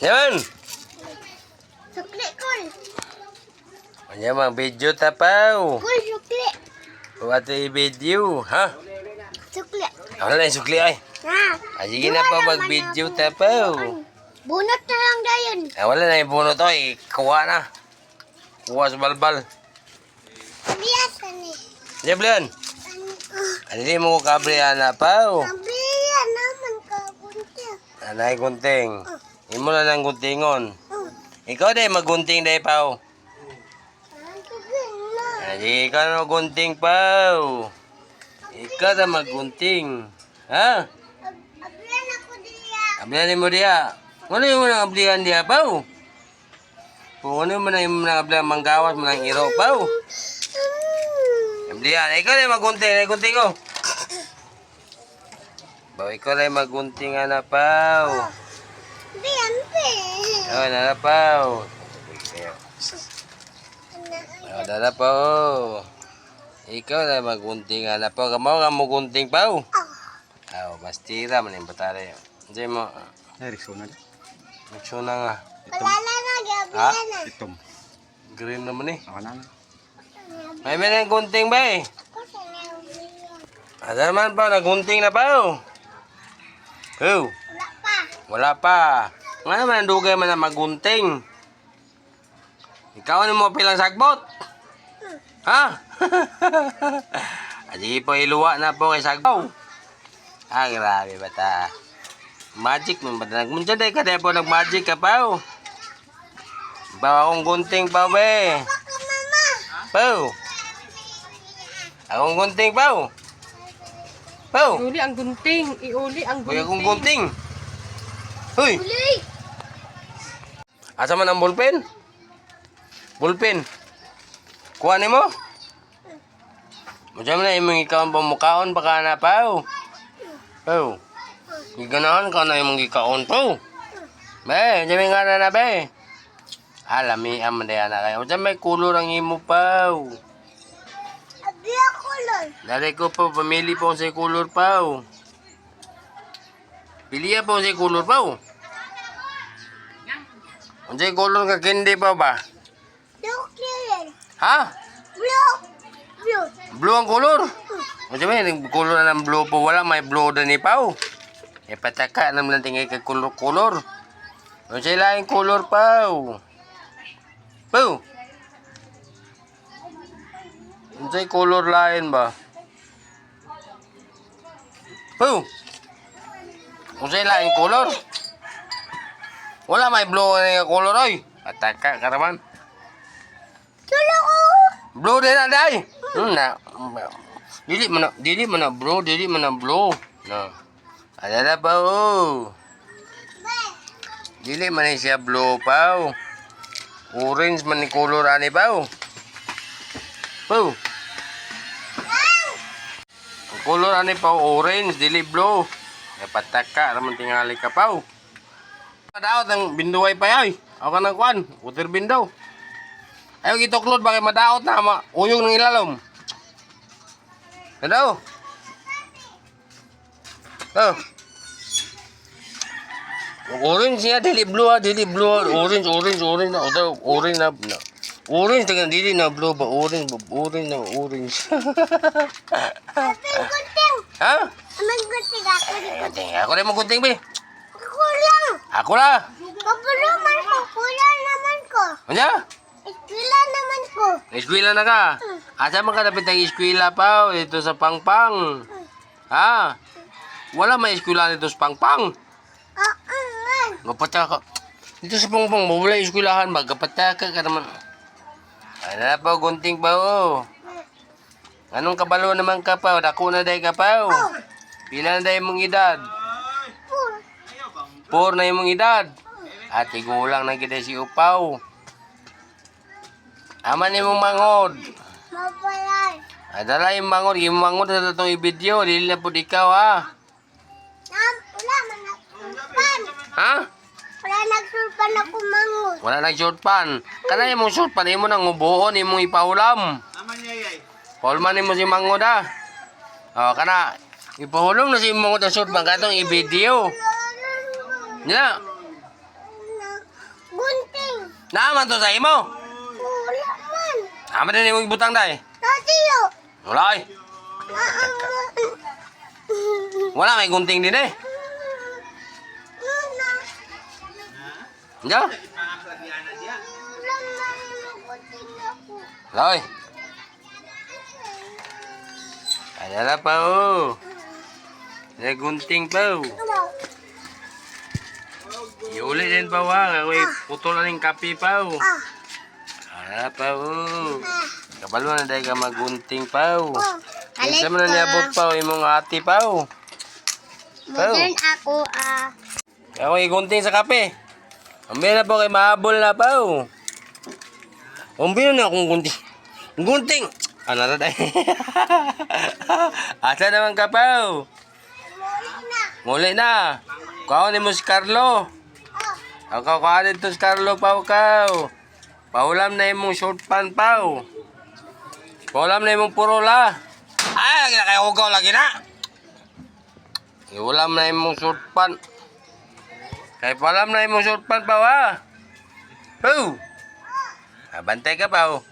Yan. Sukli, kul. Ano mga video tapaw. Kul, sukli. What i-video, ha? Sukli. Ano na yung sukli ay? Na. Ah, sige na pa mag-video tapaw. Bunot na lang dayon. Ah, wala na yung buno to eh. Kuha na. Kuha sa balbal. Biasa ni. Jeblan. Ano di mo ko kabriya na paw? Kabiya naman ka, bunti. Anay gunting. Imo na ng guntingon. Ikaw day magunting day paw. Hindi ka na magunting paw. Ikaw na magunting. Ha? Ab- Abiyan ako diya. Ablihan mo diya. Ano yung mga ablihan diya paw? Kung ano mo na yung mga ablihan manggawas mo iro paw. Ablihan. Ikaw na magunting. Ay gunting ko. Baw, ikaw na magunting ana paw. Pe. Oh, nana paw. Oh, nana paw. Ikaw na magunting ana paw. Kamo ka mo gunting paw. Ah. Oh, mas tira man yung batari. Hindi mo. Erickson na. Magsyo na nga. Wala na, na. Itom. Green naman eh. Ako na. May may nang gunting ba eh? Ada naman pa, nagunting na pa. Oh, Wala pa. wala pa. Nga naman, dugay man na magunting. Ikaw ano mo pilang sagbot? Ha? Adi po iluwa na po kay sagbaw. Ah, grabe bata. Magic mo ba? Nagmunja day ka po nag-magic ka pa. Bawa akong gunting pa be. Pau. Akong gunting pau. Pau. Iuli ang gunting. Iuli ang gunting. akong gunting. Hoy, Uli. Asa man ang ballpen? Ballpen. Kuha ni mo? Mudya mo na imong ikaw ang pamukhaon baka na pau. Pau. Giganahan ka na imong gikaon pau. Be, dyan nga na na be. Alami ang mandaya na kayo. Dyan may kulor ang imo pau. Abi ako lang. Dari ko po, pamili po sa kulor pau. Piliya po sa kulor pau. Unsay kulor ka kindi pa ba? Blue. Ha? Blue. Blue. Blue ang kulor? Unsay ba yung kulor na ng blue po wala may blue na ni pau. E pataka naman lang tingay kay kulor kulor. Unsay laing kulor pau? Pau. Unsay kulor lain ba? Pau. Unsay laing kulor? Wala may blue na yung kulor oy. Pataka ka naman. Tulo ko. Bro din na day. Hmm na. Dili man dili man bro, dili man bro. Na. Ada na pa oh. Dili man siya blue pa oh. Orange man ni color ani pa oh. Pau. Ang color ani pa orange, dili blue. Ay pataka naman tingali ka pa oh. Madaot ng binduay pa yoy. Ako ka ng kwan, water bindaw. Ayaw gitoklod bakit madaot na ma uyong ng ilalom. Ano? Oh. Orange niya, dili blue ah, dili blue ah. Orange, orange, orange na. Orange, orange na. na. Orange, tagang dili na blue ba? Orange, ba? orange na, orange. Ha? Aming gunting ako. ako rin magunting be. Ako na. Kapuluman ko. Kulang naman ko. Ano? Eskwela naman ko. Eskwela na ka. Asa man ka dapat ng eskwela pa? Ito sa Pangpang. Ha? Wala may eskwela dito sa Pangpang. Ah, ah, ah. Gapata ka. Dito sa Pangpang, mawala yung eskwelahan. Magapata ka ka naman. Ano na pa, gunting pa oh. Anong kabalo naman ka pa? Dako na day ka pa oh. Pila na day mong edad? Pur. Four na yung mong edad. At igulang na kita si Upaw. Aman ni mong mangod. Adala yung mangod. Yung mangod sa itong i-video. Dili na po ikaw ha. Ha? Wala nagsulpan ako mangot. Wala nang short pan. Kana yung mong short pan. Imo nang ubuon. Imong ipahulam. Paulman mo si mangod ha. O, kana. Ipahulong na si mangod ang short pan. Katong i-video. Na. Gunting. Naaman to sa imo. Wala man. Aman din imong ibutang day. Tatiyo. Wala ay. Naaman. Wala may gunting din eh. Ako. Loy. Ano na pa oh. May gunting. Tumaw. Iuli din pa wa. Ako'y putol na ng kape pa. Ah. Ano pa. Ah. Kabalo na dahil ka magunting pa oh. Isa mo na niabot pa. Imong ati pa. Modern ako ah. Ako igunting sa kape. Ambi na po kay mahabol na pa oh. Ambi na akong gunting. Gunting! Ano na tayo? Asa naman ka pa. Muli na. Muli na. Ni mo si Carlo. Ako kuha dito si Carlo pa ka. Paulam na imong short pan pa oh. Paulam na imong purola. Ay, lagi na kayo hugaw lagi na. Iulam na imong short pan. Kay palam na imong short pan pa wa. Oh. Ah, bantay ka pa oh.